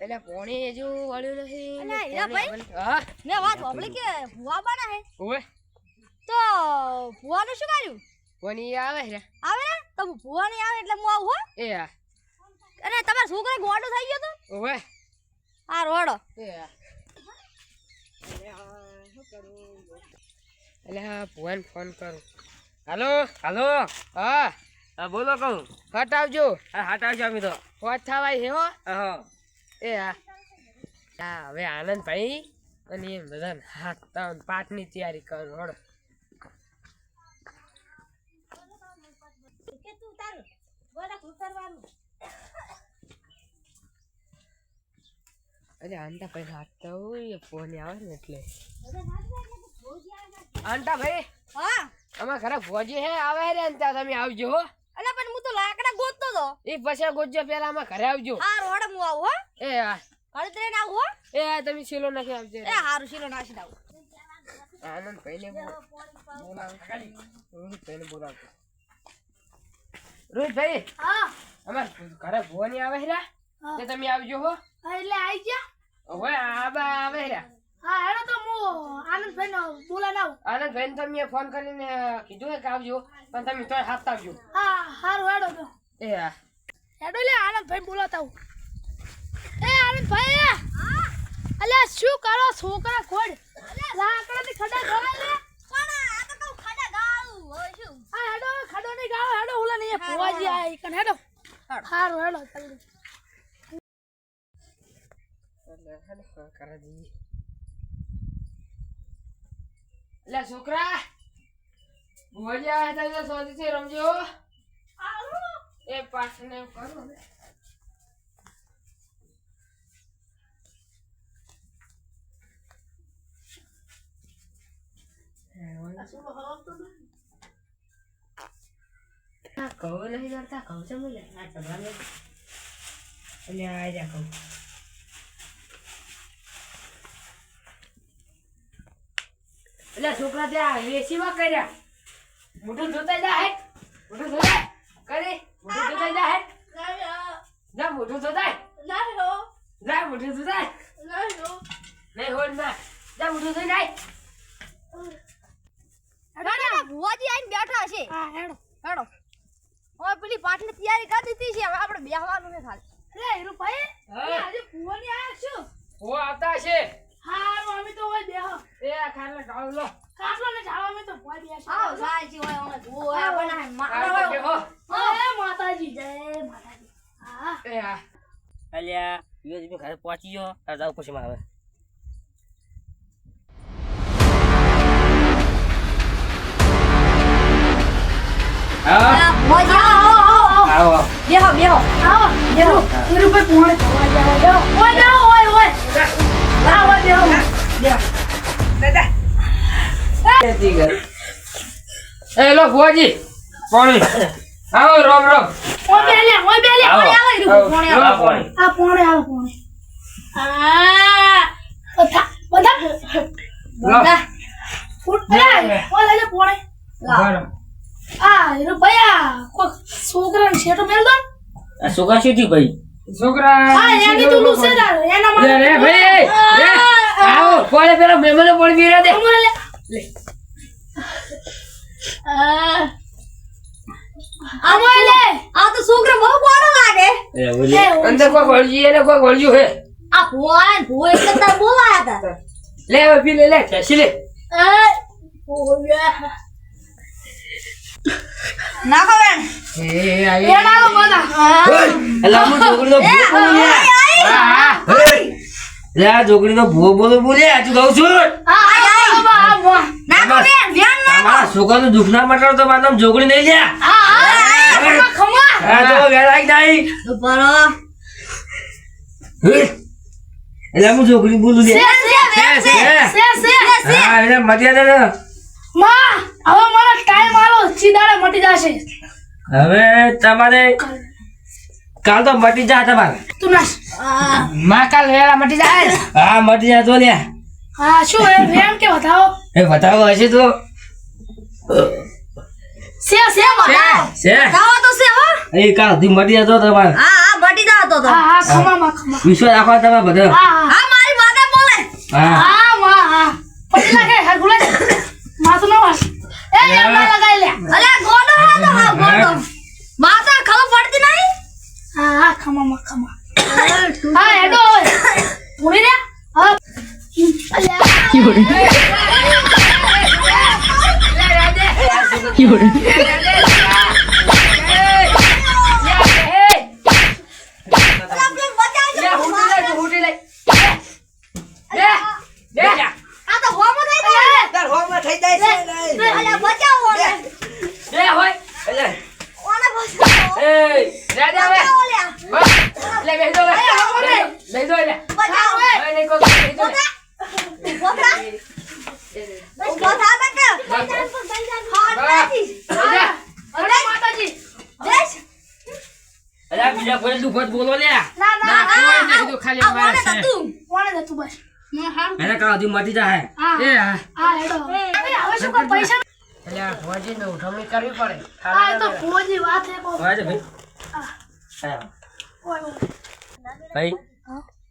એટલે પોણી હજુ વળ્યું નથી. અલા, હીરા ભાઈ? હા? મેં વાત સાંભળી કે ભુવા બાના હે? ઓવે તો ભુવાનું શું કર્યું? પોણી આવે આવે ને? તો ભુવા નહીં આવે એટલે હું આવું હો? એ હા. અને તમારા છોકરા ગોડો થઈ ગયો તો? ઓવે આ રોડો. એ હા. એટલે હા ભુવાને ફોન કરું. હાલો હાલો હા. હા બોલો કહું. હટ આવજો હા હાટ અમે તો. વાત થવાય હે. હો હા. એ હા હવે આનંદ ભાઈ અને એમ બધાને હાથ ત્રણ પાઠની તૈયારી કરો હળો. અરે આંટા ભાઈ હાથ તો ફોન આવે ને એટલે. આંટા ભાઈ હા. અમારા ઘરે ભોજી હે આવે રે અંતા તમે આવજો હો. અલા પણ હું તો લાકડા ગોતતો તો. એ પછી ગોતજો પેલા અમારા ઘરે આવજો. હા રોડ હું આવું હો. એ ઘરે હો. એ તમે શીલો નાખી આવજો એ હારું શીલો નાસી દાવ આનંદ ભાઈને બોલાવ. રોહિત ભાઈને બોલાવતો રોહિત ભાઈ હા. અમાર ઘરે ભોની આવે રે તે તમે આવજો હો. એટલે આવી ગયા? હવે આબા આવે હા હેડો તો હું આનંદભાઈ નો બોલા નાવ આનંદભાઈ ભાઈને તમે ફોન કરીને કીધું કે આવજો પણ તમે તો હાથ આવજો હા હારું હેડો તો. એ હેડો લે આનંદભાઈ બોલાતા હું એ આનંદભાઈ અલ્યા શું કરો છોકરા ખોડ? લાકડાની ખડા ગાળે લે. આ? તો કહું ખડા ગાળું. હોય શું? આ હેડો ખડો ની ગાળો હેડો ઓલા ની ફોવાજી આ ઈકન હેડો. હારું હેડો જલ્દી દઈએ છોકરા ભોજી આવે તો છે રમજો. એ પાછળ કરો. ને આ કહું નહીં કરતા કહું છે મને આ ચબડા એટલે આ રહ્યા કહું એટલે છોકરા ત્યાં વેસીમાં કર્યા મોટું જોતા જા હે મોટું જોતા કરે મોટું જોતા જા હે જા મોટું જોતા જા મોટું જોતા નહીં હોડ ના જા મોટું જોઈ નાય ભુવાજી આઈને બેઠા છે. હા હેડો. હેડો. હવે પેલી પાટલી તૈયારી કરી દીધી છે. હવે આપણે બેહવાનું છે ખાલી. અરે હીરુભાઈ આજે ભુવાની આયા શું ઓ આવતા છે હા અમે તો હોય બેહ. એ આ ખાને લો. કાટલો ને જાવા અમે તો ભોય બેસ આવ સાઈ હોય અમે ભૂ આ બનાય તો મારા બેહો. જય માતાજી જય માતાજી. હા. એ હા. અલ્યા યુએસબી ઘરે પહોંચી ગયો. તાર જાવ પછી આવે આવો આવો બેહો બેહો આવો બેહો હીરુભાઈ પોણે બેહો ઓય બેહો ઓય ઓય આવો બેહો એ લો ભુવાજી પાણી. આવો રોમ રોમ. ઓ બેલે ઓ બેલે. પોણે. આવે પોણે આવો પાણી. આ પોણે આવો પોણે આ બધા બધા બધા ફૂટ અરે ઓય લેજે પોણે આ આ કોક મેલ દો. આ છોકરા શું થયું ભાઈ? છોકરા હા એની તો લુસે એના લે રે માટે ભાઈ રે આવો કોલે પેલા મહેમાનો પણ બીરા દે. અમારે લે? આ તો છોકરો બહુ બોલો લાગે. એ અંદર કોઈ વળજી એને કોઈ વળજ્યું હે. આ ભુવા એક કરતા બોલાયા હતા. લે હવે પી લે લે ખેંચી લે નાખો બેન એ આવી એનાલો બધા અલા હું? છોકરીનો ભૂવો બોલું લ્યા. હા હા. લે આ છોકરીનો ભૂવો બોલું બોલ્યા તું કહું છું. નાખો બેન ધ્યાન ના તમારા છોકરાનું દુઃખ ના મટાડો તો મારું છોકરી નહીં લ્યા. આ તો વેરાઈ બરો એટલે હું છોકરી બોલું સે લ્યા માં હવે મારો ટાઈમ આલો સીધાડે મટી જશે. હવે તમારે કાલ તો મટી જા તમારે. તું ના માં કાલ વેળા મટી જાય. હા મટી જા તો લ્યા. હા શું એ વેમ કે બતાવો એ બતાવો હશે તો. સે સે બતાવો છે ગાવો તો સે હો. એ કાલ સુધી મટી જતો તમારે. હા હા મટી જાવ તો. તો હા હા ખમા વિશ્વાસ રાખો તમે બધા. હા હા. મારી માતા બોલે. હા જા હવે બચાવો લે બસ. એટલે બેસી નહીં. બેસી જાઓ ઊભો થા બેટા. હા નાથી જા. અરે માતાજી જય અલ્યા બીજા કોઈ દુઃખ જ બોલો લે ના ના ના, ના. ખાલી આ કોને છે. હતું કોને હતું બસ. એને કાલ સુધી મટી જાય એ હા. હવે શું કર પૈસા? એટલે આ ભુવાજીને ઉઠવણી કરવી પડે. એ તો ફોજી વાત છે કો ભાઈ. ભાઈ.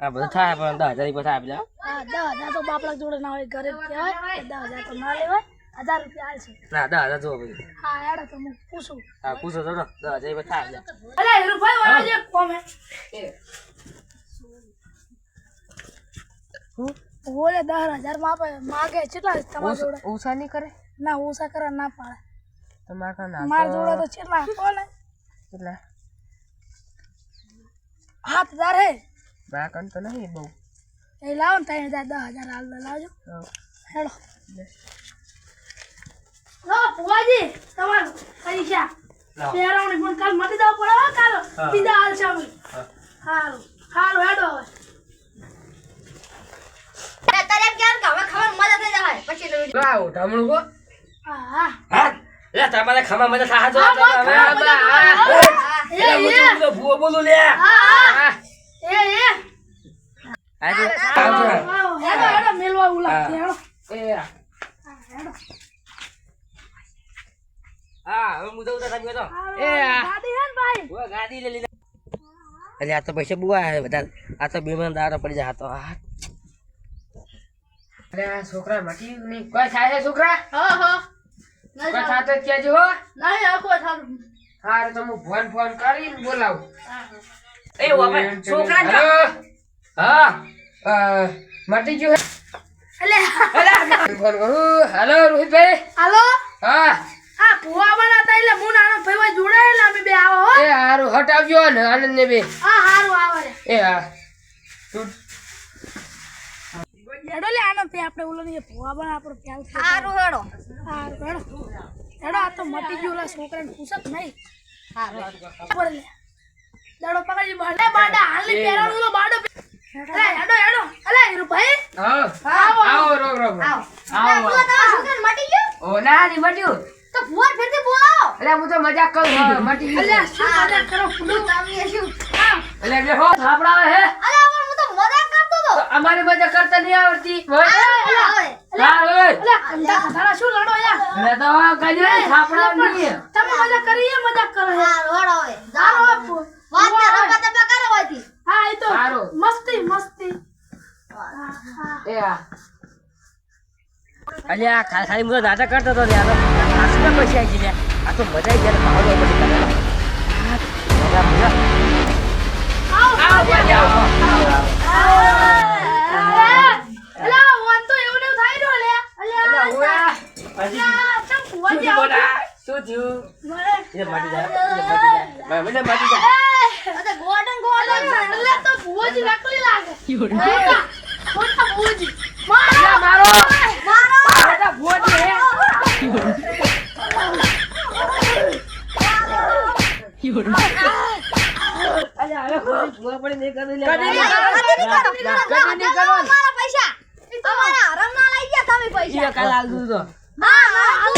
આ બધું થાય પણ દસ હજાર પછી થાય પેલા. દસ હજાર તો બાપલા જોડે ના હોય ઘરે કહેવાય. દસ હજાર તો ના. લેવાય હજાર રૂપિયા હાલશે ના દસ હજાર જુઓ ભાઈ હા હેડો તો હું પૂછું. હા પૂછો તો દસ હજાર પછી આપી અરે હીરુભાઈ વાળો જે કોમ. હે? દસ હજારમાં માગે કેટલા તમારા જોડે? ઓછા નહીં કરે? ના ઓછા ના પાડે. તમારા મારા જોડે તો કેટલા? કોને? કેટલા? હાથ હજાર હે બા કણ તો નહીં બહુ. એ લાવો ને ત્રણ હજાર દસ હજાર હાલ લાવજો. હા. હેડો. લો ફુવાજી તમારું પૈસા. પહેરવણી પણ કાલ મટી દઉં પડે હો કાલ. બીજા હાલ છે હારું. હારું હેડો હવે. તમારે ખમા અરે આ તો પૈસા બુઆ હે બધા આ તો બીમાર દારો પડી જાય તો આ અરે આ છોકરા મટી નહીં. કોઈ થાય છે છોકરા? હા હા. કોઈ થાતો જ જો હો. નહીં કોઈ થાતો હારું તો હું ફોન ફોન કરીને બોલાવું. એ છોકરા હા મટી ગયું એટલે હે ફોન કરું હેલો રોહિતભાઈ. હાલો? હા. આ ભુવા બનાતા એટલે હું નાનો ભાઈ ભાઈ જોડાયેલા અમે બે આવો હો. એ હારું હટાવજો ને આનંદ ને બે. હા હારું આવે રે. એ હા. તું. હેડો લે આનો પે આપણે ઓલો ને ભુવા બના આપણો પ્યાલ હારું હેડો. હારું હેડો. હેડો આ તો મટી ગયો ઓલા છોકરાને પૂછત નહીં. હારું ઉપર લે. દાડો પકડી બાડે બાડા હાલી પહેરાણું તો બાડો અલે હેડો. હેડો અલે હીરુભાઈ આવો. આવો આવો રોક રોક આવો. આવો છોકરાને મટી ગયું? ઓ ના ની મટ્યું. તો ભુવા ફેરથી બોલાવો એટલે હું તો મજાક કરું મટી ગયું અલે શું મજાક કરો? ફૂડું તમે શું? હા. એટલે બે હો થાપડાવે હે. અલે પણ હું તો મજાક કરતો તો અમારે મજાક કરતા નહીં આવડતી. અલે હા હોય. અલે કંડા ખટારા શું લડો યાર એટલે તો કજે થાપડા નહીં. તમે મજાક કરી મજાક કરો. હા રોડ હોય. જારો વાત ને રબ્બા તબ્બા કરો હોયથી હા એ તો મસ્તી મસ્તી. હા, હા. એ હા અલ્યા ખાલી ખાલી હું નાટક કરતો હતો લે આ તો પૈસા આવી ગયા આ તો મજા આવી જાય પાવડો મજા મજા આવો, આવો તો શું થયું મટી મટી જાય. મને મટી જાય અલે, તો ફુવાજી નકલી લાગે. ખોટા, ખોટા ફુવાજી. મારો, મારો. મારો. બધા ભુવાજી હે અલ્યા હવે કોઈ ભુવા પડી નહીં કરું લે કદી નહીં કરો, કદી નહીં કરો. કદી નહીં કરો. અમારા પૈસા. અમારા હરામના લઈ ગયા તમે પૈસા. કાલ આલ દઉં તો હા, હા, હો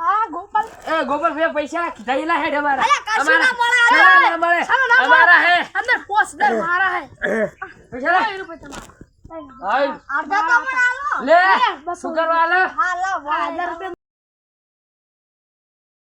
હે ગોપાલ એ ગોપાલ ભાઈ પૈસા કીધા હેડ અમારા અમારા હે અંદર પોસ દર મારા હે પૈસા લે. અડધા તો લે શું કરવા આલે હા લો હજાર રૂપિયા